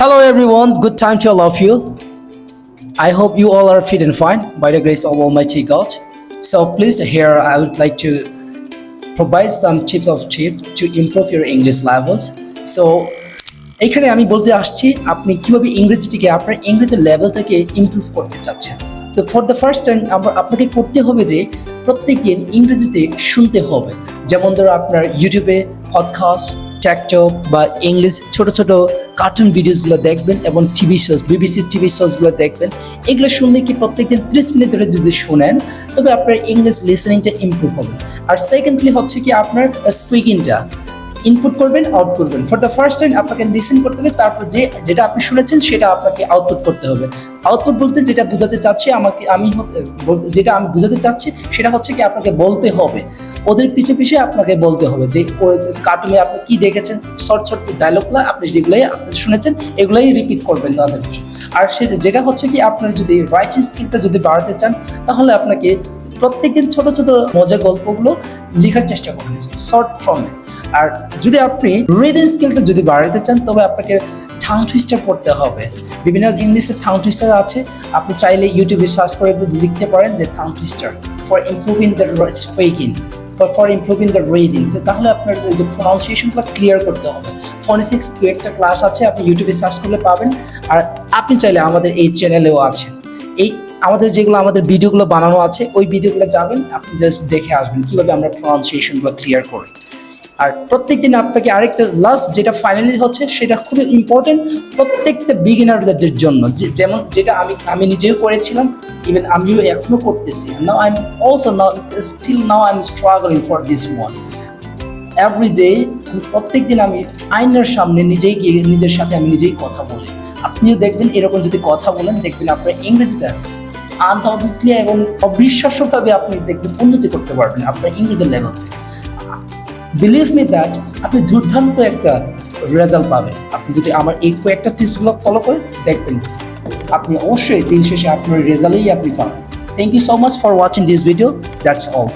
Hello, everyone. Good time to all of you. I hope you all are fit and fine by the grace of Almighty God. So, please, here I would like to provide some tips of tips to improve your English levels. So, এখানে আমি বলতে আসছি আপনি কীভাবে ইংরেজিটিকে আপনার ইংরেজি level থেকে improve করতে চাচ্ছেন তো ফর দ্য ফার্স্ট টাইম আপনাকে করতে হবে যে প্রত্যেকদিন ইংরেজিতে শুনতে হবে যেমন ধরো আপনার ইউটিউবে পডকাস্ট টিকটক বা ইংলিশ ছোট ছোট কার্টুন ভিডিওসগুলো দেখবেন এবং টিভি শোজ বিবিসির টিভি শোজগুলো দেখবেন। এগুলো শুনলে কি প্রত্যেকদিন ত্রিশ মিনিট ধরে যদি শোনেন, তবে আপনার ইংলিশ লিসনিংটা ইমপ্রুভ হবে। আর সেকেন্ডলি হচ্ছে কি আপনার স্পিকিংটা ইনপুট করবেন আউট করবেন। ফর দ্য ফার্স্ট টাইম আপনাকে লিসেন করতে হবে, তারপর যে, যেটা আপনি শুনেছেন সেটা আপনাকে আউটপুট করতে হবে। আউটপুট বলতে যেটা বোঝাতে চাচ্ছি, আমাকে আমি যেটা আমি বোঝাতে চাচ্ছি, সেটা হচ্ছে কি আপনাকে বলতে হবে। ওদের পিছে পিছে আপনাকে বলতে হবে যে কার্টুনে আপনি কি দেখেছেন? শর্ট শর্ট ডায়লগগুলো আপনি যেগুলোই শুনেছেন, এগুলোই রিপিট করবেন তাদের আর সেটা যেটা হচ্ছে কি, আপনার যদি রাইটিং স্কিলটা যদি বাড়াতে চান, তাহলে আপনাকে প্রত্যেকদিন ছোট ছোট মজার গল্পগুলো লেখার চেষ্টা করবেন শর্ট ফর্মে আর যদি আপনি রিডিং স্কিলটা যদি বাড়াতে চান, তবে আপনাকে ঠাং টুইস্টার পড়তে হবে। বিভিন্ন ইংলিশের ঠাং টুইস্টার আছে। আপনি চাইলে ইউটিউবে সার্চ করে লিখতে পারেন যে tongue twister for improving the speaking for improving the reading যে তাহলে আপনার ওই যে প্রনাউন্সিয়েশনটা ক্লিয়ার করতে হবে। ফোনেটিক্স কি একটা ক্লাস আছে, আপনি ইউটিউবে সার্চ করলে পাবেন। আর আপনি চাইলে আমাদের এই চ্যানেলেও আছে। এই আমাদের যেগুলো আমাদের ভিডিওগুলো বানানো আছে, ওই ভিডিওগুলো যাবেন, আপনি জাস্ট দেখে আসবেন কীভাবে আমরা প্রনাউন্সিয়েশনগুলো ক্লিয়ার করি। আর প্রত্যেকদিন আপনাকে আরেকটা লাস্ট যেটা ফাইনালি হচ্ছে, সেটা খুবই ইম্পর্টেন্ট প্রত্যেকটা বিগিনারদের জন্য। যেমন যেটা আমি আমি নিজেও করেছিলাম ইভেন আমিও এখনও করতেছি। Now I am also now still now I am struggling for this one everyday আমি প্রত্যেক দিন আমি আয়নার সামনে নিজেই গিয়ে, নিজের সাথে আমি নিজেই কথা বলি। আপনিও দেখবেন এরকম যদি কথা বলেন, দেখবেন আপনার ইংরেজিটা আনঅবভিয়াসলি এবং অবিশ্বাস্যভাবে আপনি দেখবেন উন্নতি করতে পারবেন আপনার ইংরেজি লেভেল বিলিভ মি দ্যাট আপনি দুর্দান্ত একটা রেজাল্ট পাবেন। আপনি যদি আমার এই কয়েকটা টিপসগুলো ফলো করেন, দেখবেন আপনি অবশ্যই দিন শেষে আপনার রেজাল্টেই আপনি পাবেন। Thank you so much for watching this video that's all